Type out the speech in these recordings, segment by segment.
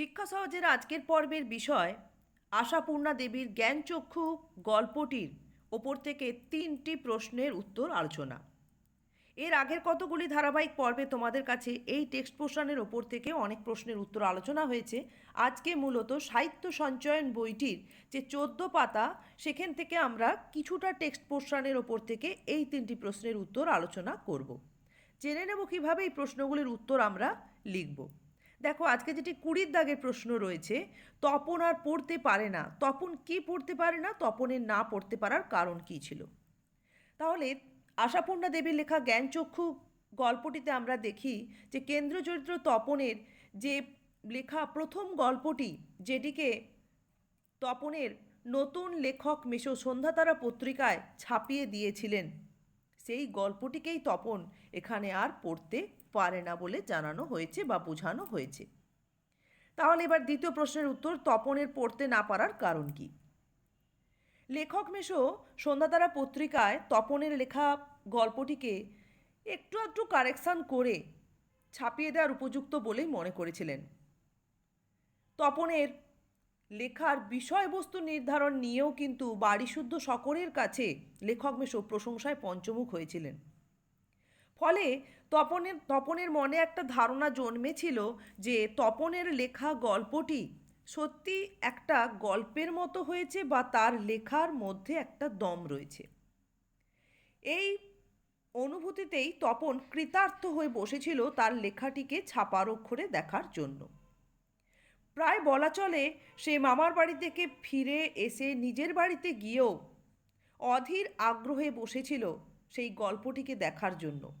শিক্ষা সহজের আজকের পর্বের বিষয় আশাপূর্ণা দেবীর জ্ঞানচক্ষু গল্পটির ওপর থেকে তিনটি প্রশ্নের উত্তর আলোচনা। এর আগের কতগুলি ধারাবাহিক পর্বে তোমাদের কাছে এই টেক্সট পোর্শনের ওপর থেকে অনেক প্রশ্নের উত্তর আলোচনা হয়েছে, আজকে মূলত সাহিত্য সঞ্চয়ন বইটির যে চোদ্দ পাতা, সেখান থেকে আমরা কিছুটা টেক্সট পোর্শনের ওপর থেকে এই তিনটি প্রশ্নের উত্তর আলোচনা করব। জেনে নেব কীভাবে এই প্রশ্নগুলির উত্তর আমরা লিখব। দেখো, আজকে যেটি কুড়ির দাগের প্রশ্ন রয়েছে, তপন আর পড়তে পারে না। তপন কি পড়তে পারে না? তপনের না পড়তে পারার কারণ কী ছিল? তাহলে আশাপূর্ণা দেবীর লেখা জ্ঞানচক্ষু গল্পটিতে আমরা দেখি যে কেন্দ্র চরিত্র তপনের যে লেখা প্রথম গল্পটি, যেটিকে তপনের নতুন লেখক মেশো সন্ধ্যাতারা পত্রিকায় ছাপিয়ে দিয়েছিলেন, সেই গল্পটিকেই তপন এখানে আর পড়তে পারে না বলে জানানো হয়েছে বা বোঝানো হয়েছে। তাহলে এবার দ্বিতীয় প্রশ্নের উত্তর তপনের পড়তে না পারার কারণ কী? লেখক মেশো সন্ধ্যাতারা পত্রিকায় তপনের লেখা গল্পটিকে একটু একটু কারেকশান করে ছাপিয়ে দেওয়ার উপযুক্ত বলেই মনে করেছিলেন। তপনের লেখার বিষয়বস্তু নির্ধারণ নিয়েও কিন্তু বাড়িশুদ্ধ সকলের কাছে লেখক মেশো প্রশংসায় পঞ্চমুখ হয়েছিলেন। ফলে তপনের তপনের মনে একটা ধারণা জন্মেছিল যে তপনের লেখা গল্পটি সত্যি একটা গল্পের মতো হয়েছে বা তার লেখার মধ্যে একটা দম রয়েছে। এই অনুভূতিতেই তপন কৃতার্থ হয়ে বসেছিল তার লেখাটিকে ছাপার অক্ষরে দেখার জন্য। প্রায় বলা চলে সে মামার বাড়ি থেকে ফিরে এসে নিজের বাড়িতে গিয়েও অধীর আগ্রহে বসেছিল সেই গল্পটিকে দেখার জন্য।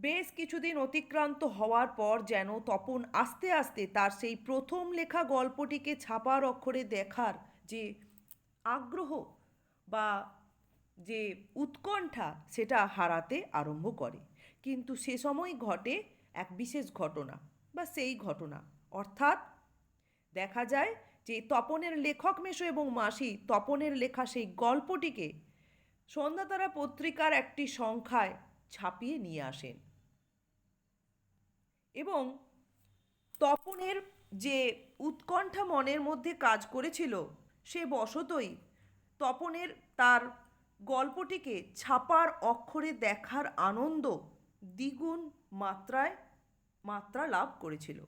বেশ কিছুদিন অতিক্রান্ত হওয়ার পর যেন তপন আস্তে আস্তে তার সেই প্রথম লেখা গল্পটিকে ছাপার অক্ষরে দেখার যে আগ্রহ বা যে উৎকণ্ঠা সেটা হারাতে আরম্ভ করে। কিন্তু সে সময় ঘটে এক বিশেষ ঘটনা বা সেই ঘটনা। অর্থাৎ দেখা যায় যে তপনের লেখক মেশো এবং মাসি তপনের লেখা সেই গল্পটিকে সন্ধ্যাতারা পত্রিকার একটি সংখ্যায় ছাপিয়ে নিয়ে আসেন। এবং তপনের যে উৎকণ্ঠা মনের মধ্যে কাজ করেছিল, সে বশতই তপনের তার গল্পটিকে ছাপার অক্ষরে দেখার আনন্দ দ্বিগুণ মাত্রায়, মাত্রা লাভ করেছিল।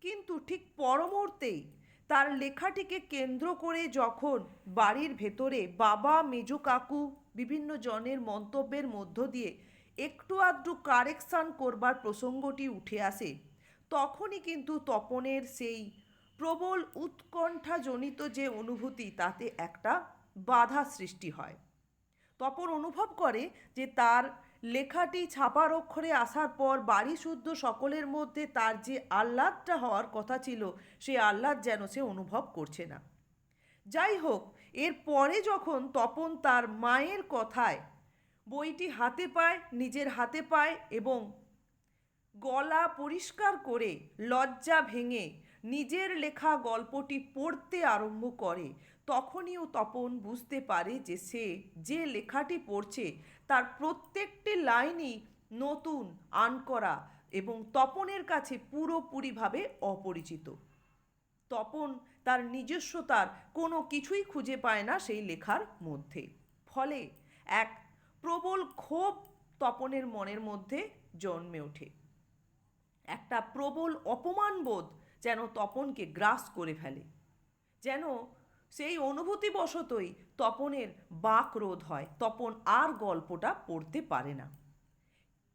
কিন্তু ঠিক পরমুহূর্তেই তার লেখাটিকে কেন্দ্র করে যখন বাড়ির ভেতরে বাবা, মেজো কাকু, বিভিন্ন জনের মন্তব্যের মধ্য দিয়ে একটু আধটু কারেকশান করবার প্রসঙ্গটি উঠে আসে। তখনই কিন্তু তপনের সেই প্রবল উৎকণ্ঠাজনিত যে অনুভূতি, তাতে একটা বাধা সৃষ্টি হয়। তপন অনুভব করে যে তার লেখাটি ছাপার অক্ষরে আসার পর বাড়ি শুদ্ধ সকলের মধ্যে তার যে আহ্লাদটা হওয়ার কথা ছিল, সে আহ্লাদ যেন সে অনুভব করছে না। যাই হোক এর পরে যখন তপন তার মায়ের কথায় বইটি হাতে পায়, নিজের হাতে পায় এবং গলা পরিষ্কার করে লজ্জা ভেঙে নিজের লেখা গল্পটি পড়তে আরম্ভ করে। তখনইও তপন বুঝতে পারে যে সে যে লেখাটি পড়ছে তার প্রত্যেকটি লাইনই নতুন, আনকরা এবং তপনের কাছে পুরোপুরিভাবে অপরিচিত। তপন তার নিজস্বতার কোনো কিছুই খুঁজে পায় না সেই লেখার মধ্যে। ফলে এক প্রবল ক্ষোভ তপনের মনের মধ্যে জন্মে ওঠে। একটা প্রবল অপমানবোধ যেন তপনকে গ্রাস করে ফেলে। যেন সেই অনুভূতিবশতই তপনের বাক রোধ হয়, তপন আর গল্পটা পড়তে পারে না।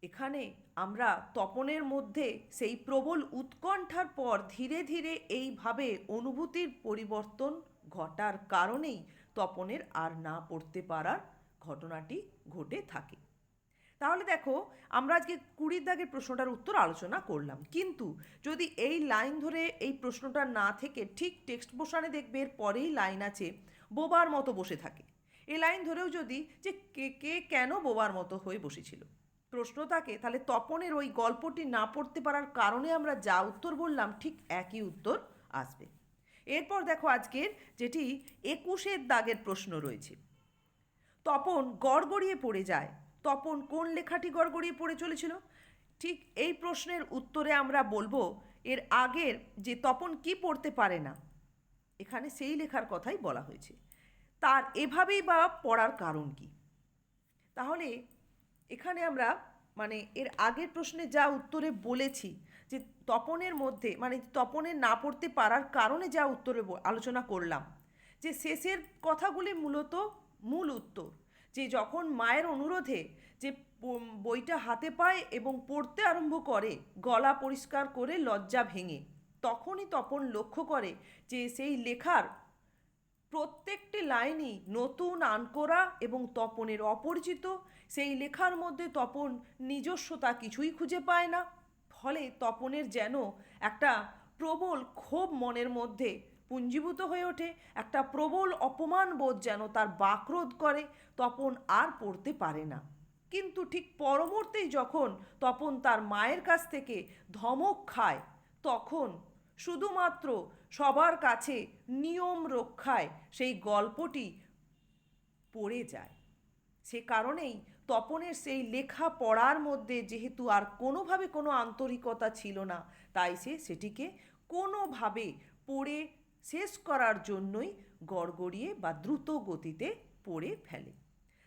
এখানে আমরা তপনের মধ্যে সেই প্রবল উৎকণ্ঠার পর ধীরে ধীরে এইভাবে অনুভূতির পরিবর্তন ঘটার কারণেই তপনের আর না পড়তে পারার ঘটনাটি ঘটে থাকে। তাহলে দেখো, আমরা আজকে কুড়ির দাগের প্রশ্নটার উত্তর আলোচনা করলাম। কিন্তু যদি এই লাইন ধরে এই প্রশ্নটা না থেকে ঠিক টেক্সট বসানে দেখবে, এর পরেই লাইন আছে, বোবার মতো বসে থাকে। এই লাইন ধরেও যদি যে কে কে কেন বোবার মতো হয়ে বসেছিল? প্রশ্ন থাকে, তাহলে তপনের ওই গল্পটি না পড়তে পারার কারণে আমরা যা উত্তর বললাম, ঠিক একই উত্তর আসবে। এরপর দেখো আজকের যেটি একুশের দাগের প্রশ্ন রয়েছে। তপন গড়গড়িয়ে পড়ে যায়। তপন কোন লেখাটি গড়গড়িয়ে পড়ে চলেছিল? ঠিক এই প্রশ্নের উত্তরে আমরা বলব, এর আগের যে তপন কি পড়তে পারে না, এখানে সেই লেখার কথাই বলা হয়েছে। তার এভাবেই বা পড়ার কারণ কি? তাহলে এখানে আমরা মানে এর আগের প্রশ্নে যা উত্তরে বলেছি, যে তপনের মধ্যে মানে তপনের না পড়তে পারার কারণে যা উত্তরে আলোচনা করলাম, যে শেষের কথাগুলি মূলত মূল উত্তর, যে যখন মায়ের অনুরোধে যে বইটা হাতে পায় এবং পড়তে আরম্ভ করে, গলা পরিষ্কার করে লজ্জা ভেঙে, তখনই তপন লক্ষ্য করে যে সেই লেখার প্রত্যেকটি লাইনই নতুন আনকোরা এবং তপনের অপরিচিত, সেই লেখার মধ্যে তপন নিজস্বতা কিছুই খুঁজে পায় না। ফলে তপনের যেন একটা প্রবল ক্ষোভ মনের মধ্যে পুঞ্জীভূত হয়ে ওঠে। একটা প্রবল অপমান বোধ যেন তার বাকরোধ করে, তপন আর পড়তে পারে না। কিন্তু ঠিক পরমুহূর্তেই যখন তপন তার মায়ের কাছ থেকে ধমক খায়, তখন শুধুমাত্র সবার কাছে নিয়ম রক্ষায় সেই গল্পটি পড়ে যায়। সে কারণেই তপনের সেই লেখা পড়ার মধ্যে যেহেতু আর কোনোভাবে কোনো আন্তরিকতা ছিল না, তাই সে সেটিকে কোনোভাবে পড়ে শেষ করার জন্যই গড়গড়িয়ে বা দ্রুত গতিতে পড়ে ফেলে।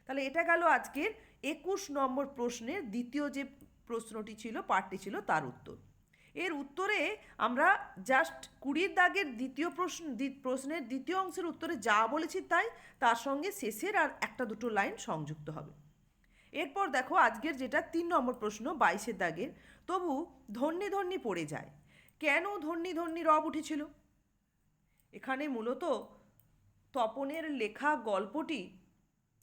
তাহলে এটা গেল আজকের একুশ নম্বর প্রশ্নের দ্বিতীয় যে প্রশ্নটি ছিল, পাঠটি ছিল তার উত্তর। এর উত্তরে আমরা জাস্ট কুড়ির দাগের দ্বিতীয় প্রশ্ন প্রশ্নের দ্বিতীয় অংশের উত্তরে যা বলেছি তাই, তার সঙ্গে শেষের আর একটা দুটো লাইন সংযুক্ত হবে। এরপর দেখো আজকের যেটা তিন নম্বর প্রশ্ন, বাইশের দাগের, তবু ধন্যি ধন্যি পড়ে যায়। কেন ধন্যি ধন্যি রব উঠেছিল? এখানে মূলত তপনের লেখা গল্পটি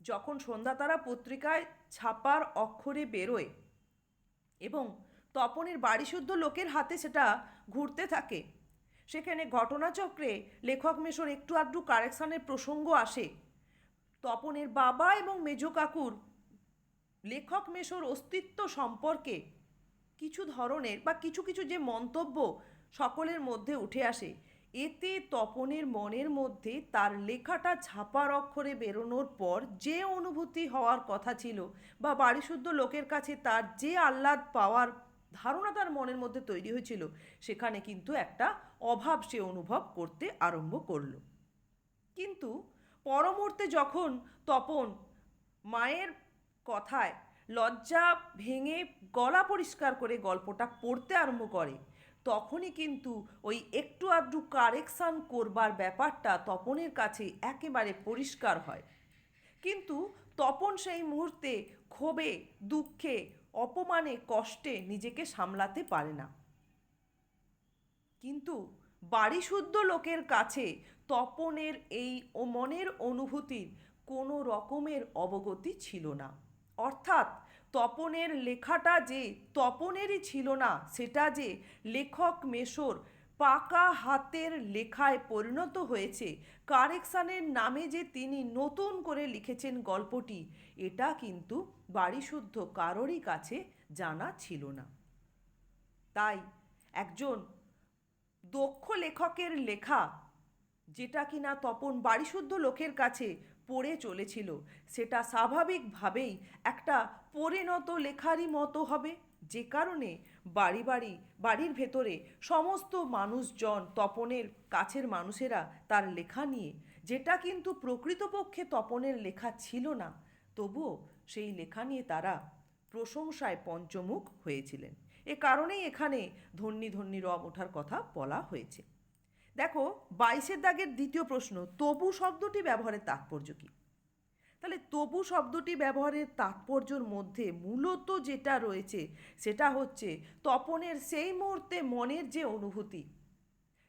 যখন সন্ধ্যাতারা পত্রিকায় ছাপার অক্ষরে বেরোয় এবং তপনের বাড়িশুদ্ধ লোকের হাতে সেটা ঘুরতে থাকে, সেখানে ঘটনাচক্রে লেখক মেশর একটু আধটু কারেকশানের প্রসঙ্গ আসে। তপনের বাবা এবং মেজ কাকুর লেখক মেশর অস্তিত্ব সম্পর্কে কিছু ধরনের বা কিছু কিছু যে মন্তব্য সকলের মধ্যে উঠে আসে এতে তপনের মনের মধ্যে তার লেখাটা ছাপার অক্ষরে বেরোনোর পর যে অনুভূতি হওয়ার কথা ছিল বা বাড়িশুদ্ধ লোকের কাছে তার যে আহ্লাদ পাওয়ার ধারণা তার মনের মধ্যে তৈরি হয়েছিল, সেখানে কিন্তু একটা অভাব সে অনুভব করতে আরম্ভ করল। কিন্তু পরমুহূর্তে যখন তপন মায়ের কথায় লজ্জা ভেঙে গলা পরিষ্কার করে গল্পটা পড়তে আরম্ভ করে তখনই কিন্তু ওই একটু আধটু কারেকশান করবার ব্যাপারটা তপনের কাছে একেবারে পরিষ্কার হয়। কিন্তু তপন সেই মুহূর্তে ক্ষোভে, দুঃখে, অপমানে, কষ্টে নিজেকে সামলাতে পারে না। কিন্তু বাড়িশুদ্ধ লোকের কাছে তপনের এই মনের অনুভূতির কোনো রকমের অবগতি ছিল না। অর্থাৎ তপনের লেখাটা যে তপনেরই ছিল না, সেটা যে লেখক মেশর পাকা হাতের লেখায় পরিণত হয়েছে, কারেকশানের নামে যে তিনি নতুন করে লিখেছেন গল্পটি, এটা কিন্তু বাড়িশুদ্ধ কারোরই কাছে জানা ছিল না। তাই একজন দক্ষ লেখকের লেখা, যেটা কিনা তপন বাড়িশুদ্ধ লোকের কাছে পড়ে চলেছিল। সেটা স্বাভাবিকভাবেই একটা পরিণত লেখারই মতো হবে। যে কারণে বাড়ি বাড়ি, বাড়ির ভেতরে সমস্ত মানুষজন, তপনের কাছের মানুষেরা তার লেখা নিয়ে, যেটা কিন্তু প্রকৃতপক্ষে তপনের লেখা ছিল না, তবুও সেই লেখা নিয়ে তারা প্রশংসায় পঞ্চমুখ হয়েছিলেন। এ কারণেই এখানে ধন্যি ধন্যি রব ওঠার কথা বলা হয়েছে। দেখো, বাইশের দাগের দ্বিতীয় প্রশ্ন, তবু শব্দটি ব্যবহারের তাৎপর্য কী? তাহলে তবু শব্দটি ব্যবহারের তাৎপর্যর মধ্যে মূলত যেটা রয়েছে, সেটা হচ্ছে তপনের সেই মুহূর্তে মনের যে অনুভূতি।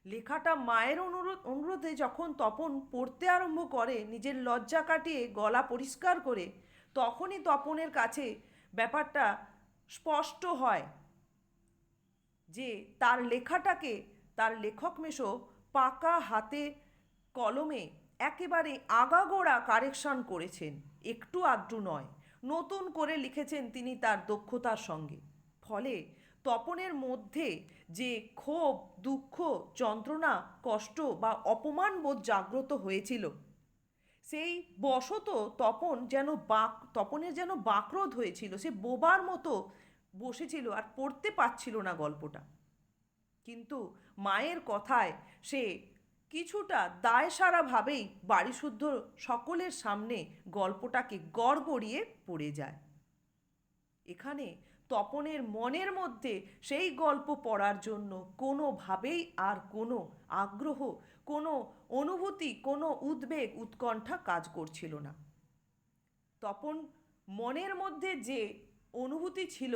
লেখাটা মায়ের অনুরোধ, অনুরোধে যখন তপন পড়তে আরম্ভ করে, নিজের লজ্জা কাটিয়ে গলা পরিষ্কার করে, তখনই তপনের কাছে ব্যাপারটা স্পষ্ট হয় যে তার লেখাটাকে, তার লেখক মেশো পাকা হাতে কলমে একেবারে আগাগোড়া কারেকশন করেছেন। একটু আধটু নয়, নতুন করে লিখেছেন তিনি তার দক্ষতার সঙ্গে। ফলে তপনের মধ্যে যে ক্ষোভ, দুঃখ, যন্ত্রণা, কষ্ট বা অপমান বোধ জাগ্রত হয়েছিল, সেই বশত তপন যেন বাক, তপনের যেন বাকরোধ হয়েছিল, সে বোবার মতো বসেছিল আর পড়তে পারছিল না গল্পটা। কিন্তু মায়ের কথায় সে কিছুটা দায়সারাভাবেই বাড়িশুদ্ধ সকলের সামনে গল্পটাকে গড় গড়িয়ে পড়ে যায়। এখানে তপনের মনের মধ্যে সেই গল্প পড়ার জন্য কোনোভাবেই আর কোনো আগ্রহ, কোনো অনুভূতি, কোনো উদ্বেগ, উৎকণ্ঠা কাজ করছিল না। তপন মনের মধ্যে যে অনুভূতি ছিল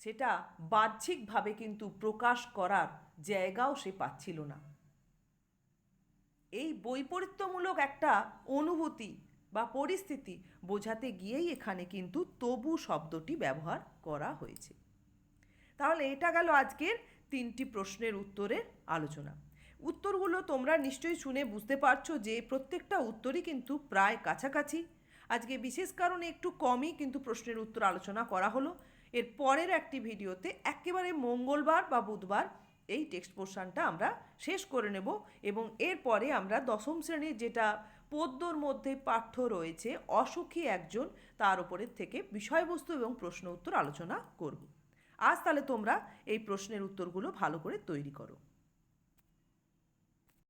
সেটা বাহ্যিকভাবে কিন্তু প্রকাশ করার জায়গাও সে পাচ্ছিল না। এই বৈপরীত্যমূলক একটা অনুভূতি বা পরিস্থিতি বোঝাতে গিয়েই এখানে কিন্তু তবু শব্দটি ব্যবহার করা হয়েছে। তাহলে এটা গেল আজকের তিনটি প্রশ্নের উত্তরের আলোচনা। উত্তরগুলো তোমরা নিশ্চয়ই শুনে বুঝতে পারছ যে প্রত্যেকটা উত্তরই কিন্তু প্রায় কাছাকাছি। আজকে বিশেষ কারণে একটু কমই কিন্তু প্রশ্নের উত্তর আলোচনা করা হলো। এর পরের একটি ভিডিওতে একেবারে মঙ্গলবার বা বুধবার এই টেক্সট পোর্শনটা আমরা শেষ করে নেব এবং এরপরে আমরা দশম শ্রেণির যেটা পদ্যর মধ্যে পাঠ্য রয়েছে, অসুখী একজন, তার উপরের থেকে বিষয়বস্তু এবং প্রশ্ন উত্তর আলোচনা করব। আজ তাহলে তোমরা এই প্রশ্নের উত্তরগুলো ভালো করে তৈরি করো।